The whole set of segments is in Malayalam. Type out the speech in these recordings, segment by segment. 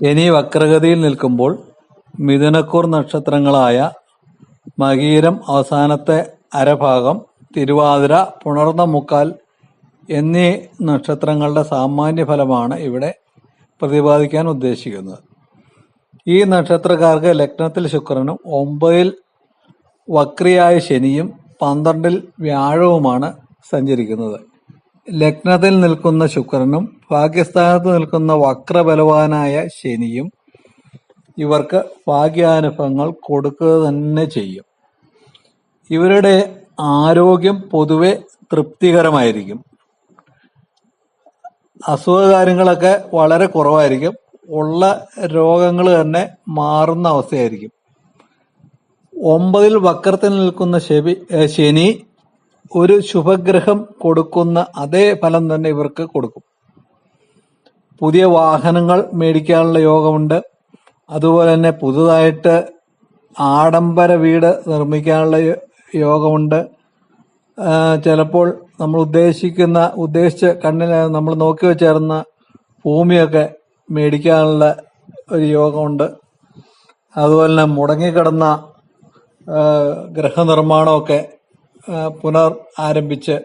ശനി വക്രഗതിയിൽ നിൽക്കുമ്പോൾ മിഥുനക്കൂർ നക്ഷത്രങ്ങളായ മകീരം അവസാനത്തെ അരഭാഗം തിരുവാതിര പുണർന്ന മുക്കാൽ എന്നീ നക്ഷത്രങ്ങളുടെ സാമാന്യ ഫലമാണ് ഇവിടെ പ്രതിപാദിക്കാൻ ഉദ്ദേശിക്കുന്നത്. ഈ നക്ഷത്രക്കാർക്ക് ലഗ്നത്തിൽ ശുക്രനും ഒമ്പതിൽ വക്രിയായ ശനിയും പന്ത്രണ്ടിൽ വ്യാഴവുമാണ് സഞ്ചരിക്കുന്നത്. ലഗ്നത്തിൽ നിൽക്കുന്ന ശുക്രനും ഭാഗ്യസ്ഥാനത്ത് നിൽക്കുന്ന വക്രബലവാനായ ശനിയും ഇവർക്ക് ഭാഗ്യാനുഭവങ്ങൾ കൊടുക്കുക തന്നെ ചെയ്യും. ഇവരുടെ ആരോഗ്യം പൊതുവെ തൃപ്തികരമായിരിക്കും. അസുഖകാര്യങ്ങളൊക്കെ വളരെ കുറവായിരിക്കും. ഉള്ള രോഗങ്ങൾ തന്നെ മാറുന്ന അവസ്ഥയായിരിക്കും. ഒമ്പതിൽ വക്രത്തിൽ നിൽക്കുന്ന ശനി ഒരു ശുഭഗ്രഹം കൊടുക്കുന്ന അതേ ഫലം തന്നെ ഇവർക്ക് കൊടുക്കും. പുതിയ വാഹനങ്ങൾ മേടിക്കാനുള്ള യോഗമുണ്ട്. അതുപോലെ തന്നെ പുതുതായിട്ട് ആഡംബര വീട് നിർമ്മിക്കാനുള്ള യോഗമുണ്ട്. ചിലപ്പോൾ നമ്മൾ ഉദ്ദേശിക്കുന്ന ഉദ്ദേശിച്ച കണ്ണിൽ നമ്മൾ നോക്കി വെച്ചേർന്ന ഭൂമിയൊക്കെ മേടിക്കാനുള്ള ഒരു യോഗമുണ്ട്. അതുപോലെ തന്നെ മുടങ്ങിക്കിടന്ന ഗ്രഹനിർമ്മാണമൊക്കെ പുനർ ആരംഭിച്ച്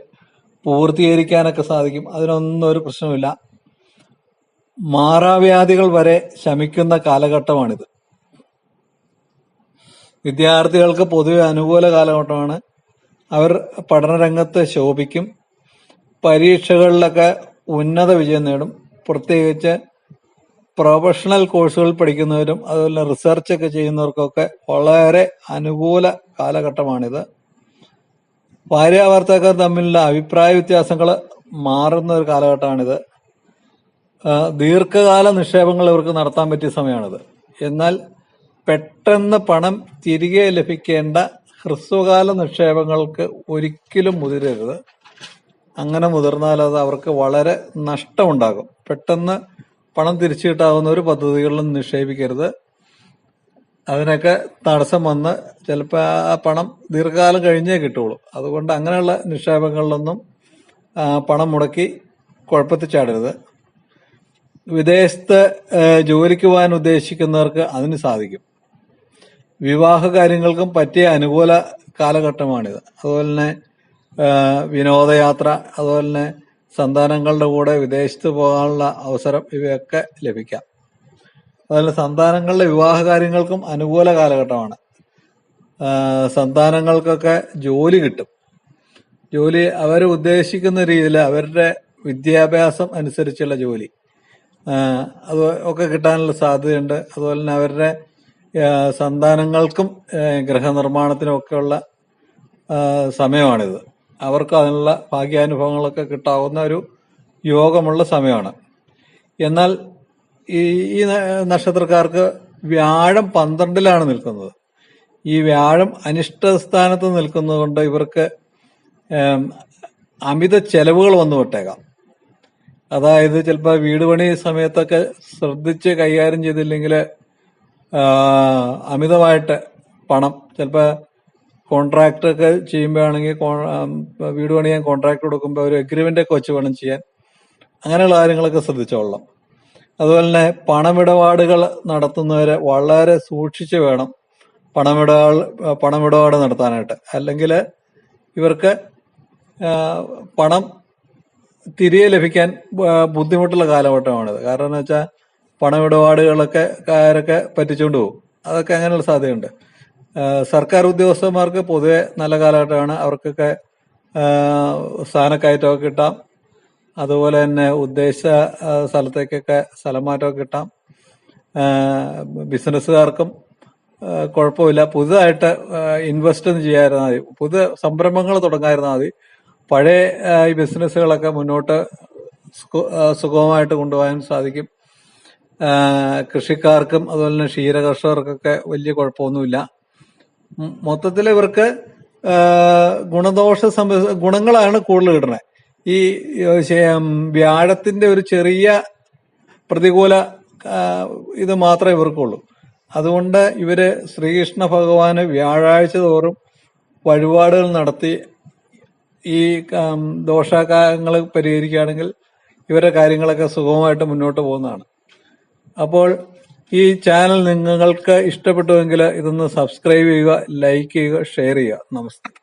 പൂർത്തീകരിക്കാനൊക്കെ സാധിക്കും. അതിനൊന്നും ഒരു പ്രശ്നമില്ല മാറാവ്യാധികൾ വരെ ശമിക്കുന്ന കാലഘട്ടമാണിത്. വിദ്യാർത്ഥികൾക്ക് പൊതുവെ അനുകൂല കാലഘട്ടമാണ്. അവർ പഠനരംഗത്ത് ശോഭിക്കും. പരീക്ഷകളിലൊക്കെ ഉന്നത വിജയം നേടും. പ്രത്യേകിച്ച് പ്രൊഫഷണൽ കോഴ്സുകൾ പഠിക്കുന്നവരും അതുപോലെ റിസർച്ച് ഒക്കെ ചെയ്യുന്നവർക്കൊക്കെ വളരെ അനുകൂല കാലഘട്ടമാണിത്. ഭാര്യാഭർത്താക്കർ തമ്മിലുള്ള അഭിപ്രായ വ്യത്യാസങ്ങൾ മാറുന്ന ഒരു കാലഘട്ടമാണിത്. ദീർഘകാല നിക്ഷേപങ്ങൾ ഇവർക്ക് നടത്താൻ പറ്റിയ സമയമാണിത്. എന്നാൽ പെട്ടെന്ന് പണം തിരികെ ലഭിക്കേണ്ട ഹ്രസ്വകാല നിക്ഷേപങ്ങൾക്ക് ഒരിക്കലും മുതിരരുത്. അങ്ങനെ മുതിർന്നാൽ അത് അവർക്ക് വളരെ നഷ്ടമുണ്ടാകും. പെട്ടെന്ന് പണം തിരിച്ചു കിട്ടാവുന്ന ഒരു പദ്ധതികളിലും നിക്ഷേപിക്കരുത്. അതിനൊക്കെ തടസ്സം വന്ന് ചിലപ്പോൾ ആ പണം ദീർഘകാലം കഴിഞ്ഞേ കിട്ടുള്ളൂ. അതുകൊണ്ട് അങ്ങനെയുള്ള നിക്ഷേപങ്ങളിലൊന്നും പണം മുടക്കി കുഴപ്പത്തിൽ ചാടരുത്. വിദേശത്ത് ജോലിക്ക് പോകാൻ ഉദ്ദേശിക്കുന്നവർക്ക് അതിന് സാധിക്കും. വിവാഹ കാര്യങ്ങൾക്കും പറ്റിയ അനുകൂല കാലഘട്ടമാണിത്. അതുപോലെ തന്നെ വിനോദയാത്ര അതുപോലെ തന്നെ സന്താനങ്ങളുടെ കൂടെ വിദേശത്ത് പോകാനുള്ള അവസരം ഇവയൊക്കെ ലഭിക്കാം. അതുപോലെ സന്താനങ്ങളുടെ വിവാഹ കാര്യങ്ങൾക്കും അനുകൂല കാലഘട്ടമാണ്. സന്താനങ്ങൾക്കൊക്കെ ജോലി കിട്ടും. ജോലി അവർ ഉദ്ദേശിക്കുന്ന രീതിയിൽ അവരുടെ വിദ്യാഭ്യാസം അനുസരിച്ചുള്ള ജോലി. അത് ഒക്കെ കിട്ടാനുള്ള സാധ്യതയുണ്ട്. അതുപോലെ തന്നെ അവരുടെ സന്താനങ്ങൾക്കും ഗ്രഹനിർമ്മാണത്തിനും ഒക്കെയുള്ള സമയമാണിത്. അവർക്ക് അതിനുള്ള ഭാഗ്യാനുഭവങ്ങളൊക്കെ കിട്ടാവുന്ന ഒരു യോഗമുള്ള സമയമാണ്. എന്നാൽ ഈ നക്ഷത്രക്കാർക്ക് വ്യാഴം പന്ത്രണ്ടിലാണ് നിൽക്കുന്നത്. ഈ വ്യാഴം അനിഷ്ടസ്ഥാനത്ത് നിൽക്കുന്നതുകൊണ്ട് നിൽക്കുന്നത് കൊണ്ട് ഇവർക്ക് അമിത ചെലവുകൾ വന്നു വിട്ടേക്കാം. അതായത് ചിലപ്പോൾ വീട് പണി സമയത്തൊക്കെ ശ്രദ്ധിച്ച് കൈകാര്യം ചെയ്തില്ലെങ്കിൽ അമിതമായിട്ട് പണം ചിലപ്പോൾ കോൺട്രാക്ട് ഒക്കെ ചെയ്യുമ്പോഴാണെങ്കിൽ വീട് പണിയാൻ കോൺട്രാക്ട് കൊടുക്കുമ്പോൾ ഒരു എഗ്രിമെന്റ് ഒക്കെ വെച്ച് വേണം ചെയ്യാൻ. അങ്ങനെയുള്ള കാര്യങ്ങളൊക്കെ ശ്രദ്ധിച്ചോളാം അതുപോലെ തന്നെ പണമിടപാടുകൾ നടത്തുന്നവരെ വളരെ സൂക്ഷിച്ച് വേണം പണമിടപാട് പണമിടപാട് നടത്താനായിട്ട്. അല്ലെങ്കിൽ ഇവർക്ക് പണം തിരികെ ലഭിക്കാൻ ബുദ്ധിമുട്ടുള്ള കാലഘട്ടമാണിത്. കാരണം എന്ന് വെച്ചാൽ പണമിടപാടുകളൊക്കെ കാരൊക്കെ പറ്റിച്ചുകൊണ്ട് പോകും. അതൊക്കെ അങ്ങനെയുള്ള സാധ്യതയുണ്ട്. സർക്കാർ ഉദ്യോഗസ്ഥന്മാർക്ക് പൊതുവെ നല്ല കാലഘട്ടമാണ്. അവർക്കൊക്കെ സ്ഥാനക്കയറ്റമൊക്കെ കിട്ടാം. അതുപോലെ തന്നെ ഉദ്ദേശ സ്ഥലത്തേക്കൊക്കെ സ്ഥലം മാറ്റമൊക്കെ കിട്ടാം ബിസിനസ്സുകാർക്കും കുഴപ്പമില്ല. പുതുതായിട്ട് ഇൻവെസ്റ്റ് ഒന്നും ചെയ്യാതിരുന്നാൽ മതി. പുതിയ സംരംഭങ്ങൾ തുടങ്ങാതിരുന്നാൽ മതി. പഴയ ഈ ബിസിനസ്സുകളൊക്കെ മുന്നോട്ട് സുഗമമായിട്ട് കൊണ്ടുപോകാൻ സാധിക്കും. കൃഷിക്കാർക്കും അതുപോലെ തന്നെ ക്ഷീര കർഷകർക്കൊക്കെ വലിയ കുഴപ്പമൊന്നുമില്ല. മൊത്തത്തിൽ ഇവർക്ക് ഗുണദോഷ ഗുണങ്ങളാണ് കൂടുതൽ കിട്ടുന്നത്. ഈ വ്യാഴത്തിന്റെ ഒരു ചെറിയ പ്രതികൂല ഇത് മാത്രമേ ഇവർക്കുള്ളൂ. അതുകൊണ്ട് ഇവർ ശ്രീകൃഷ്ണ ഭഗവാന് വ്യാഴാഴ്ച തോറും വഴിപാടുകൾ നടത്തി ഈ ദോഷകാലങ്ങൾ പരിഹരിക്കുകയാണെങ്കിൽ ഇവരുടെ കാര്യങ്ങളൊക്കെ സുഗമമായിട്ട് മുന്നോട്ട് പോകുന്നതാണ്. അപ്പോൾ ഈ ചാനൽ നിങ്ങൾക്ക് ഇഷ്ടപ്പെട്ടുവെങ്കിൽ ഇതൊന്ന് സബ്സ്ക്രൈബ് ചെയ്യുക ലൈക്ക് ചെയ്യുക ഷെയർ ചെയ്യുക. നമസ്തേ.